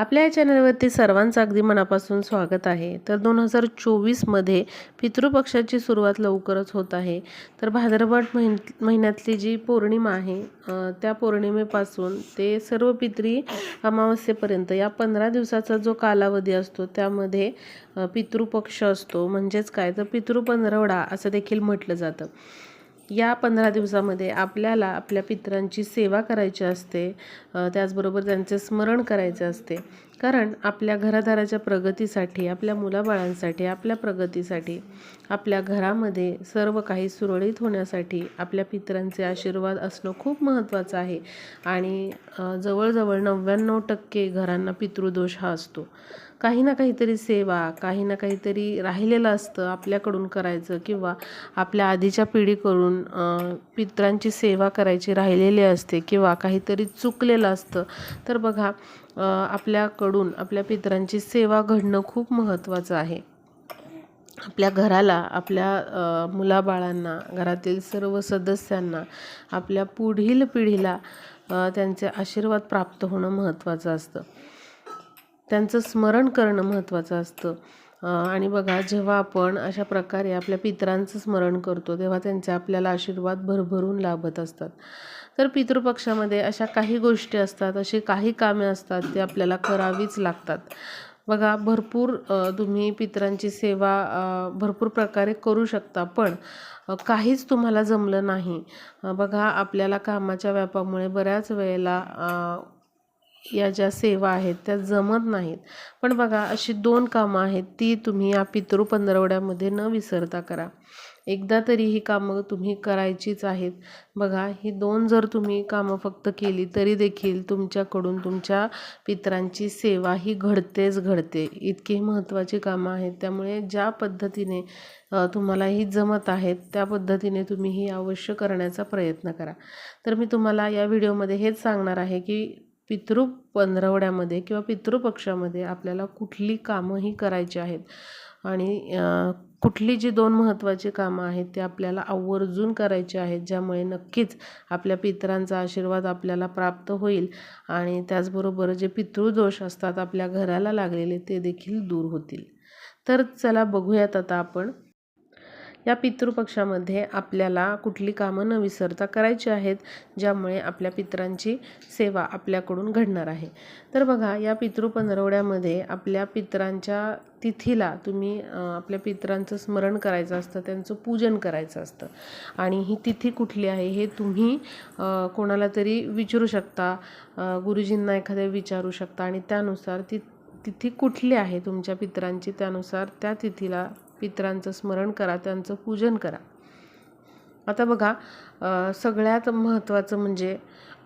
आपल्या या चॅनलवरती सर्वांचं अगदी मनापासून स्वागत आहे. तर दोन हजार चोवीसमध्ये पितृपक्षाची सुरुवात लवकरच होत आहे. तर भाद्रपद महिन महिन्यातली जी पौर्णिमा आहे त्या पौर्णिमेपासून ते सर्व पितरी अमावस्येपर्यंत या पंधरा दिवसाचा जो कालावधी असतो त्यामध्ये पितृपक्ष असतो. म्हणजेच काय? तर पितृपंधरवडा असं देखील म्हटलं जातं. या पंधरा दिवसामध्ये आपल्याला आपल्या पितरांची सेवा करायची असते. त्याचबरोबर त्यांचे स्मरण करायचे असते. कारण आपल्या घरादाराच्या प्रगतीसाठी आपल्या मुलाबाळांसाठी आपल्या प्रगतीसाठी आपल्या घरामध्ये सर्व काही सुरळीत होण्यासाठी आपल्या पितरांचे आशीर्वाद असणं खूप महत्त्वाचं आहे. आणि जवळजवळ नव्याण्णव टक्के घरांना पितृदोष हा असतो. काही ना काहीतरी सेवा काही ना काहीतरी राहिलेलं असतं आपल्याकडून करायचं किंवा आपल्या आधीच्या पिढीकडून पित्रांची पितरांची सेवा करायची राहिलेली असते किंवा काहीतरी चुकलेलं असतं. तर बघा आपल्याकडून आपल्या पित्रांची सेवा घडणं खूप महत्त्वाचं आहे. आपल्या घराला आपल्या मुलाबाळांना घरातील सर्व सदस्यांना आपल्या पुढील पिढीला त्यांचे आशीर्वाद प्राप्त होणं महत्त्वाचं असतं. त्यांचं स्मरण करणं महत्त्वाचं असतं. आणि बघा जेव्हा आपण अशा प्रकारे आपल्या पितरांचं स्मरण करतो तेव्हा त्यांचे आपल्याला आशीर्वाद भरभरून लाभत असतात. तर पितृपक्षामध्ये अशा काही गोष्टी असतात अशी काही कामे असतात ती आपल्याला करावीच लागतात. बघा भरपूर तुम्ही पितरांची सेवा भरपूर प्रकारे करू शकता पण काहीच तुम्हाला जमलं नाही. बघा आपल्याला कामाच्या व्यापामुळे बऱ्याच वेळेला या ज्या सेवा आहेत त्या जमत नाहीत. पण बघा अशी दोन कामं आहेत ती तुम्ही या पितृ पंधरवड्यामध्ये न विसरता करा. एकदा तरी ही कामं तुम्ही करायचीच आहेत. बघा ही दोन जर तुम्ही कामं फक्त केली तरी देखील तुमच्याकडून तुमच्या पितरांची सेवा ही घडतेच घडते. इतकी महत्त्वाची कामं आहेत. त्यामुळे ज्या पद्धतीने तुम्हाला ही जमत आहेत त्या पद्धतीने तुम्ही ही अवश्य करण्याचा प्रयत्न करा. तर मी तुम्हाला या व्हिडिओमध्ये हेच सांगणार आहे की पितृ पंधरवड्यामध्ये किंवा पितृपक्षामध्ये आपल्याला कुठली कामं ही करायची आहेत? आणि कुठली जी दोन महत्त्वाची कामं आहेत ते आपल्याला आवर्जून करायची आहेत ज्यामुळे नक्कीच आपल्या पितरांचा आशीर्वाद आपल्याला प्राप्त होईल आणि त्याचबरोबर जे पितृदोष असतात आपल्या घराला लागलेले ते देखील दूर होतील. तर चला बघूयात आता आपण या पितृपक्षामध्ये आपल्याला कुठली कामं न विसरता करायची आहेत ज्यामुळे आपल्या पित्रांची सेवा आपल्याकडून घडणार आहे. तर बघा या पितृ पंधरवड्यामध्ये आपल्या पितरांच्या तिथीला तुम्ही आपल्या पितरांचं स्मरण करायचं असतं त्यांचं पूजन करायचं असतं. आणि ही तिथी कुठली आहे हे तुम्ही कोणाला तरी विचारू शकता गुरुजींना एखाद्या विचारू शकता आणि त्यानुसार ती तिथी कुठली आहे तुमच्या पित्रांची त्यानुसार त्या तिथीला पितरांचं स्मरण करा त्यांचं पूजन करा. आता बघा सगळ्यात महत्त्वाचं म्हणजे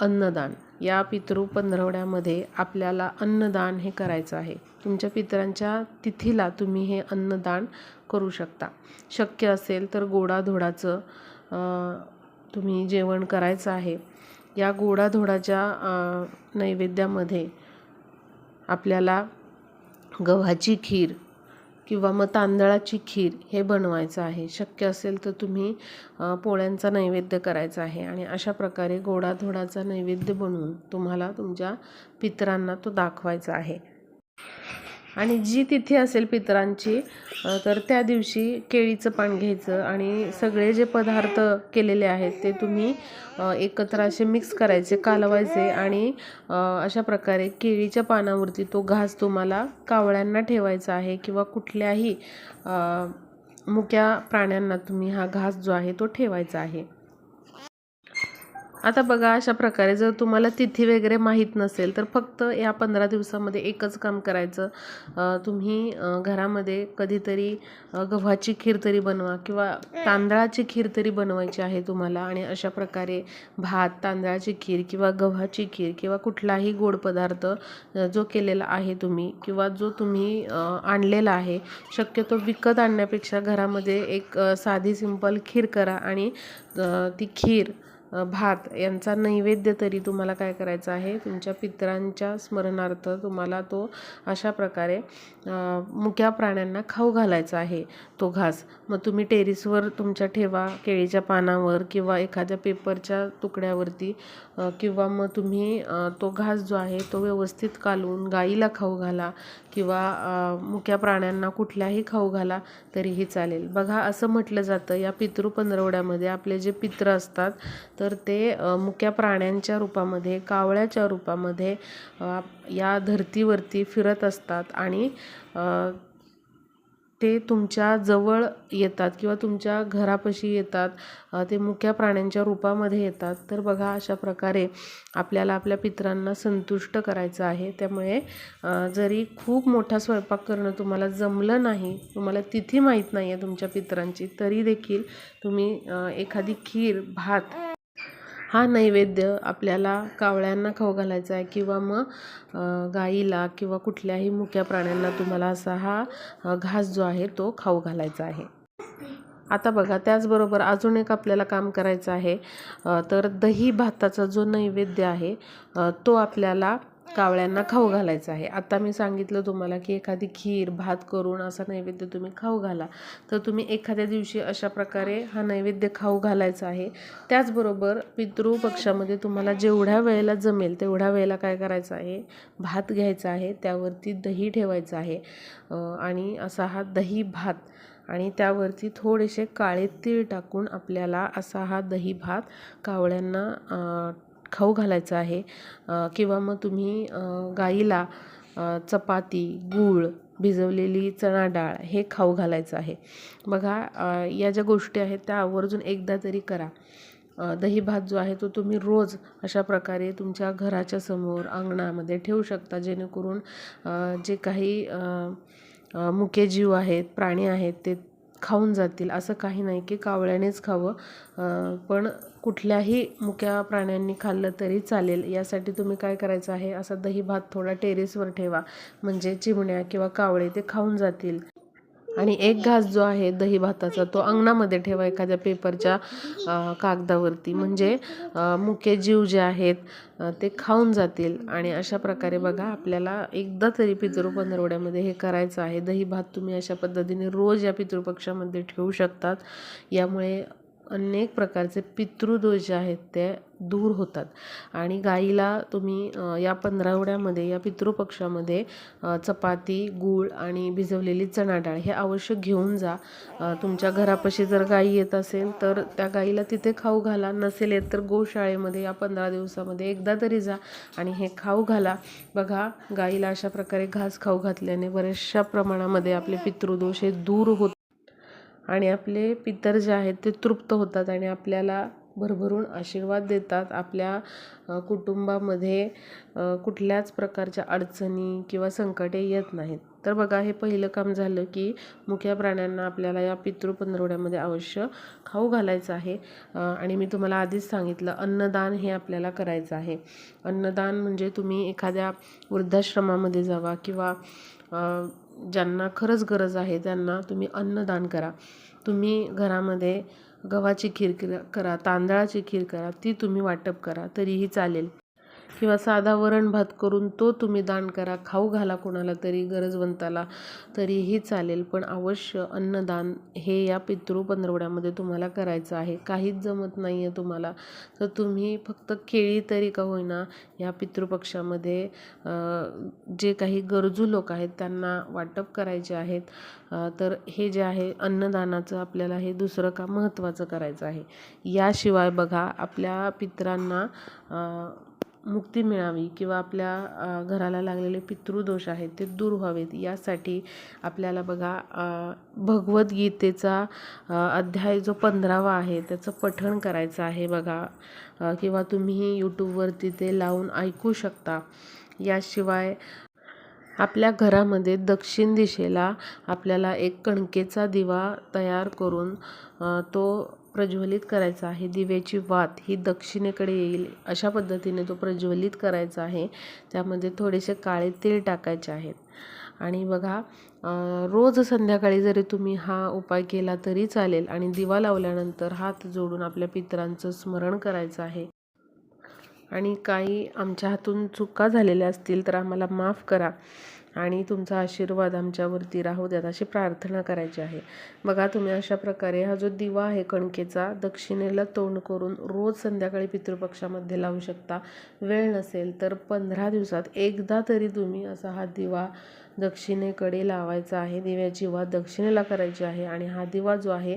अन्नदान. या पितृ पंधरवड्यामध्ये आपल्याला अन्नदान हे करायचं आहे. तुमच्या पितरांच्या तिथीला तुम्ही हे अन्नदान करू शकता. शक्य असेल तर गोडाधोडाचं तुम्ही जेवण करायचं आहे. या गोडाधोडाच्या नैवेद्यामध्ये आपल्याला गव्हाची खीर किंवा मग तांदळाची खीर हे बनवायचं आहे. शक्य असेल तर तुम्ही पोळ्यांचा नैवेद्य करायचा आहे आणि अशा प्रकारे गोडाधोडाचा नैवेद्य बनवून तुम्हाला तुमच्या पितरांना तो दाखवायचा आहे. आणि जी तिथी असेल पितरांची तर त्या दिवशी केळीचं पान घ्यायचं आणि सगळे जे पदार्थ केलेले आहेत ते तुम्ही एकत्र असे मिक्स करायचे कालवायचे आणि अशा प्रकारे केळीच्या पानावरती तो घास तुम्हाला कावळ्यांना ठेवायचा आहे किंवा कुठल्याही मुक्या प्राण्यांना तुम्ही हा घास जो आहे तो ठेवायचा आहे. आता बघा अशा प्रकारे जर तुम्हाला तिथी वगैरे माहीत नसेल तर फक्त या पंधरा दिवसामध्ये एकच काम करायचं. तुम्ही घरामध्ये कधीतरी गव्हाची खीर तरी बनवा किंवा तांदळाची खीर तरी बनवायची आहे तुम्हाला आणि अशा प्रकारे भात तांदळाची खीर किंवा गव्हाची खीर किंवा कुठलाही गोड पदार्थ जो केलेला आहे तुम्ही किंवा जो तुम्ही आणलेला आहे शक्यतो विकत आणण्यापेक्षा घरामध्ये एक साधी सिंपल खीर करा आणि ती खीर भात यांचा नैवेद्य तरी तुम्हाला काय करायचा आहे? तुमच्या पितरांच्या स्मरणार्थ तुम्हाला तो अशा प्रकारे मुक्या प्राण्यांना खाऊ घालायचा आहे तो घास. मग तुम्ही टेरिसवर तुमच्या ठेवा केळीच्या पानावर किंवा एखाद्या पेपरच्या तुकड्यावरती किंवा मग तुम्ही तो घास जो आहे तो व्यवस्थित कालवून गाईला खाऊ घाला किंवा मुक्या प्राण्यांना कुठल्याही खाऊ घाला तरीही चालेल. बघा असं म्हटलं जातं या पितृ पंधरवड्यामध्ये. आपले जे पित्र असतात तर ते मुक्या प्राण्यांच्या रूपामध्ये कावळ्याच्या रूपामध्ये या धर्तीवरती फिरत असतात आणि ते तुमच्या जवळ येतात किंवा तुमच्या घरापाशी येतात ते मुक्या प्राण्यांच्या रूपामध्ये येतात. तर बघा अशा प्रकारे आपल्याला आपल्या पित्रांना संतुष्ट करायचं आहे. त्यामुळे जरी खूप मोठा स्वयंपाक करणं तुम्हाला जमलं नाही तुम्हाला तिथी माहीत नाही आहे तुमच्या पित्रांची तरी देखील तुम्ही एखादी खीर भात हा नैवेद्य आपल्याला कावळ्यांना खाऊ घालायचा आहे किंवा मग गाईला किंवा कुठल्याही मुक्या प्राण्यांना तुम्हाला असा हा घास जो आहे तो खाऊ घालायचा आहे. आता बघा त्याचबरोबर अजून एक आपल्याला काम करायचं आहे तर दही भाताचा जो नैवेद्य आहे तो आपल्याला कावळ्यांना खाऊ घालायचं आहे. आता मी सांगितलं तुम्हाला की एखादी खीर भात करून असा नैवेद्य तुम्ही खाऊ घाला. तर तुम्ही एखाद्या दिवशी अशा प्रकारे हा नैवेद्य खाऊ घालायचा आहे. त्याचबरोबर पितृ पक्षामध्ये तुम्हाला जेवढ्या वेळेला जमेल तेवढ्या वेळेला काय करायचं आहे? भात घ्यायचा आहे. त्यावरती दही ठेवायचं आहे. आणि असा हा दही भात आणि त्यावरती थोडेसे काळे तीळ टाकून आपल्याला असा हा दही भात कावळ्यांना खाऊ घालायचं आहे. किंवा मग तुम्ही गाईला चपाती गूळ भिजवलेली चणा डाळ हे खाऊ घालायचं आहे. बघा या ज्या गोष्टी आहेत त्या आवर्जून एकदा तरी करा. दही भात जो आहे तो तुम्ही रोज अशा प्रकारे तुमच्या घराच्या समोर अंगणामध्ये ठेवू शकता. जेणेकरून जे काही मुके जीव आहेत प्राणी आहेत ते खाऊन जातील असं काही नाही की कावळ्यानेच खावं. पण कुठल्याही मुक्या प्राण्यांनी खाल्लं तरी चालेल. यासाठी तुम्ही काय करायचं आहे? असा दही भात थोडा टेरेसवर ठेवा. म्हणजे चिमण्या किंवा कावळे ते खाऊन जातील. आणि एक घास जो आहे दही भाताचा तो अंगणामध्ये ठेवा एखाद्या पेपरच्या कागदावरती. म्हणजे मुके जीव जे आहेत ते खाऊन जातील. आणि अशा प्रकारे बघा आपल्याला एकदा तरी पितृ पंधरवड्यामध्ये हे करायचं आहे. दही भात तुम्ही अशा पद्धतीने रोज या पितृपक्षामध्ये ठेवू शकतात. यामुळे अनेक प्रकारचे पितृदोष जे आहेत ते दूर होतात. आणि गाईला तुम्ही या पंधरावड्यामध्ये या पितृपक्षामध्ये चपाती गूळ आणि भिजवलेली चणा डाळ हे आवश्यक घेऊन जा. तुमच्या घरापाशी जर गाई येत असेल तर त्या गाईला तिथे खाऊ घाला. नसेल येत तर गोशाळेमध्ये या पंधरा दिवसामध्ये एकदा तरी जा आणि हे खाऊ घाला. बघा गाईला अशा प्रकारे घास खाऊ घातल्याने बऱ्याचशा प्रमाणामध्ये आपले पितृदोष हे दूर होत आणि आपले पितर जे आहेत ते तृप्त होतात आणि आपल्याला भरभरून आशीर्वाद देतात. आपल्या कुटुंबामध्ये कुठल्याच प्रकारच्या अडचणी किंवा संकटे येत नाहीत. तर बघा हे पहिलं काम झालं की मुख्या प्राण्यांना आपल्याला या पितृ पंधरवड्यामध्ये अवश्य खाऊ घालायचं आहे. आणि मी तुम्हाला आधीच सांगितलं अन्नदान हे आपल्याला करायचं आहे. अन्नदान म्हणजे तुम्ही एखाद्या वृद्धाश्रमामध्ये जावा किंवा ज्यांना खरंच गरज आहे त्यांना तुम्ही अन्नदान करा. तुम्ही घरामध्ये गव्हाची खीर करा करा तांदळाची खीर करा ती तुम्ही वाटप करा तरीही चालेल. किंवा साधा वरण भात करून तो तुम्ही दान करा खाऊ घाला कोणाला तरी गरजवंताला तरीही चालेल. पण अवश्य अन्नदान हे या पितृ पंधरवड्यामध्ये तुम्हाला करायचं आहे. काहीच जमत नाही आहे तुम्हाला. तर तुम्ही फक्त केळी तरी का होईना या पितृपक्षामध्ये जे काही गरजू लोक आहेत त्यांना वाटप करायचे आहेत. तर हे जे आहे अन्नदानाचं आपल्याला हे दुसरं काम महत्त्वाचं करायचं आहे? याशिवाय बघा आपल्या पित्रांना मुक्ती मिळावी किंवा आपल्या घराला लागलेले पितृदोष आहेत ते दूर व्हावेत यासाठी आपल्याला बघा भगवद्गीतेचा अध्याय जो पंधरावा आहे त्याचं पठण करायचं आहे बघा. किंवा तुम्ही यूट्यूबवरती ते लावून ऐकू शकता. याशिवाय आपल्या घरामध्ये दक्षिण दिशेला आपल्याला एक कणकेचा दिवा तयार करून तो प्रज्वलित करायचा आहे. दिव्याची वात ही दक्षिणेकडे येईल अशा पद्धतीने तो प्रज्वलित करायचा आहे. त्यामध्ये थोडेसे काळे तीळ टाकायचे आहेत. आणि बघा रोज संध्याकाळी जरी तुम्ही हा उपाय केला तरी चालेल. आणि दिवा लावल्यानंतर हात जोडून आपल्या पितरांचं स्मरण करायचं आहे. आणि काही आमच्या हातून चुका झालेल्या असतील तर आम्हाला माफ करा आणि तुमचा आशीर्वाद आमच्यावरती राहू द्यात अशी प्रार्थना करायची आहे. बघा तुम्ही अशा प्रकारे हा जो दिवा आहे कणकेचा दक्षिणेला तोंड करून रोज संध्याकाळी पितृपक्षामध्ये लावू शकता. वेळ नसेल तर पंधरा दिवसात एकदा तरी तुम्ही असा हा दिवा दक्षिणेकडे लावायचा आहे. दिव्याची वात दक्षिणेला करायची आहे आणि हा दिवा जो आहे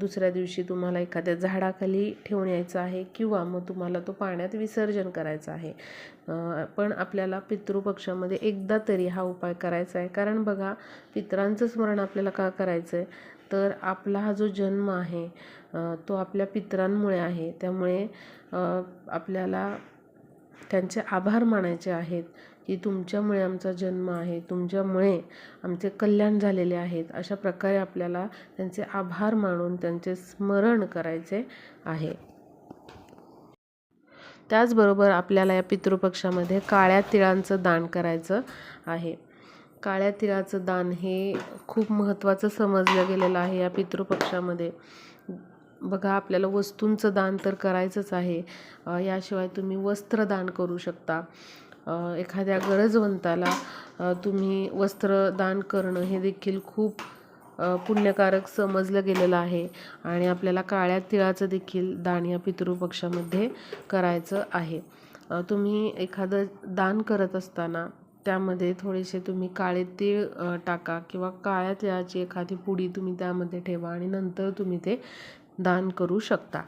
दुसऱ्या दिवशी तुम्हाला एखाद्या झाडाखाली ठेवून यायचा आहे किंवा मग तुम्हाला तो पाण्यात विसर्जन करायचा आहे. पण आपल्याला पितृपक्षामध्ये एकदा तरी हा उपाय करायचा आहे. कारण बघा पितरांचं स्मरण आपल्याला का करायचं आहे तर आपला हा जो जन्म आहे तो आपल्या पितरांमुळे आहे. त्यामुळे आपल्याला त्यांचे आभार मानायचे आहेत. की तुमच्यामुळे आमचा जन्म आहे तुमच्यामुळे आमचे कल्याण झालेले आहेत अशा प्रकारे आपल्याला त्यांचे आभार मानून त्यांचे स्मरण करायचे आहे. त्याचबरोबर आपल्याला या पितृपक्षामध्ये काळ्या तिळांचं दान करायचं आहे. काळ्या तिळाचं दान हे खूप महत्त्वाचं समजलं गेलेलं आहे या पितृपक्षामध्ये. बघा आपल्याला वस्तूंचं दान तर करायचंच आहे. याशिवाय तुम्ही वस्त्र दान करू शकता. एखाद्या गरजवंताला तुम्ही तुम्ही वस्त्रदान करणं हे देखील खूप पुण्यकारक समजलं गेलेलं आहे. आणि आपल्याला काळ्या तिळाचं देखील दान या पितृपक्षामध्ये करायचं आहे. तुम्ही एखादं दान करत असताना त्यामध्ये थोडेसे तुम्ही काळे तीळ टाका किंवा काळ्या तिळाची एखादी पुडी तुम्ही त्यामध्ये ठेवा आणि नंतर तुम्ही ते दान करू शकता.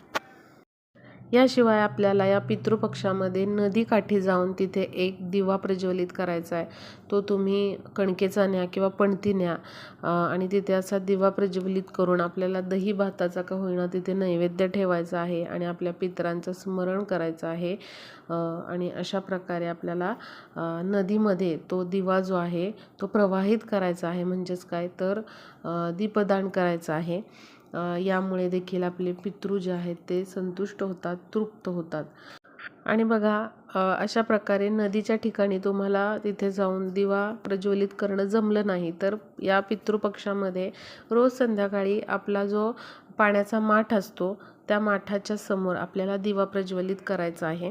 याशिवाय आपल्याला या पितृपक्षामध्ये नदीकाठी जाऊन तिथे एक दिवा प्रज्वलित करायचा आहे. तो तुम्ही कणकेचा न्या किंवा पणती न्या. आणि तिथे असा दिवा प्रज्वलित करून आपल्याला दही भाताचा का होईना तिथे नैवेद्य ठेवायचा आहे आणि आपल्या पितरांचं स्मरण करायचं आहे. आणि अशा प्रकारे आपल्याला नदीमध्ये तो दिवा जो आहे तो प्रवाहित करायचा आहे म्हणजेच काय? तर दीपदान करायचं आहे. यामुळे देखील आपले पितृ जे आहेत ते संतुष्ट होतात तृप्त होतात. आणि बघा अशा प्रकारे नदीच्या ठिकाणी तुम्हाला तिथे जाऊन दिवा प्रज्वलित करणं जमलं नाही तर या पितृपक्षामध्ये रोज संध्याकाळी आपला जो पाण्याचा माठ असतो त्या माठाच्या समोर आपल्याला दिवा प्रज्वलित करायचा आहे.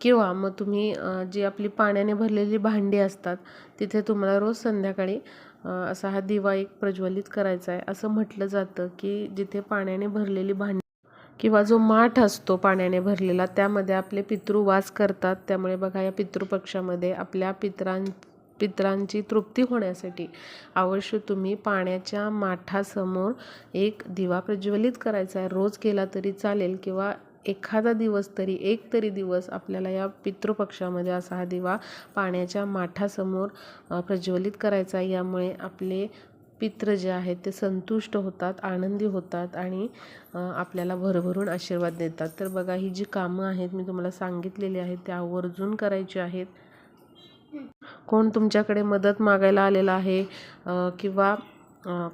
किंवा मग तुम्ही जी आपली पाण्याने भरलेली भांडी असतात तिथे तुम्हाला रोज संध्याकाळी असा हा दिवा एक प्रज्वलित करायचा आहे. असं म्हटलं जातं की जिथे पाण्याने भरलेली भांडी किंवा जो माठ असतो पाण्याने भरलेला त्यामध्ये आपले पितृ वास करतात. त्यामुळे बघा या पितृपक्षामध्ये आपल्या पितरां पितरांची तृप्ती होण्यासाठी अवश्य तुम्ही पाण्याच्या माठासमोर एक दिवा प्रज्वलित करायचा आहे. रोज केला तरी चालेल किंवा एखादा दिवस तरी एक तरी दिवस आपल्याला या पितृपक्षामध्ये असा हा दिवा पाण्याच्या माठासमोर प्रज्वलित करायचा आहे. यामुळे आपले पित्र जे आहेत ते संतुष्ट होतात आनंदी होतात आणि आपल्याला भरभरून आशीर्वाद देतात. तर बघा ही जी कामं आहेत मी तुम्हाला सांगितलेली आहेत ते आवर्जून करायची आहेत. कोण तुमच्याकडे मदत मागायला आलेलं आहे? किंवा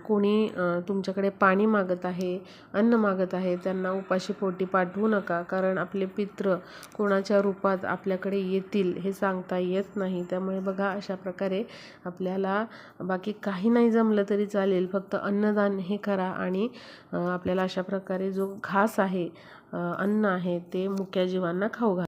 कोणी तुमच्याकडे पाणी मागत आहे अन्न मागत आहे त्यांना उपाशी पोटी पाठवू नका. कारण आपले पित्र कोणाच्या रूपात आपल्याकडे येतील हे सांगता येत नाही. त्यामुळे बघा अशा प्रकारे आपल्याला बाकी काही नाही जमलं तरी चालेल. फक्त अन्नदान हे करा आणि आपल्याला अशा प्रकारे जो घास आहे अन्न आहे ते मुक्या जीवांना खाऊ घाल.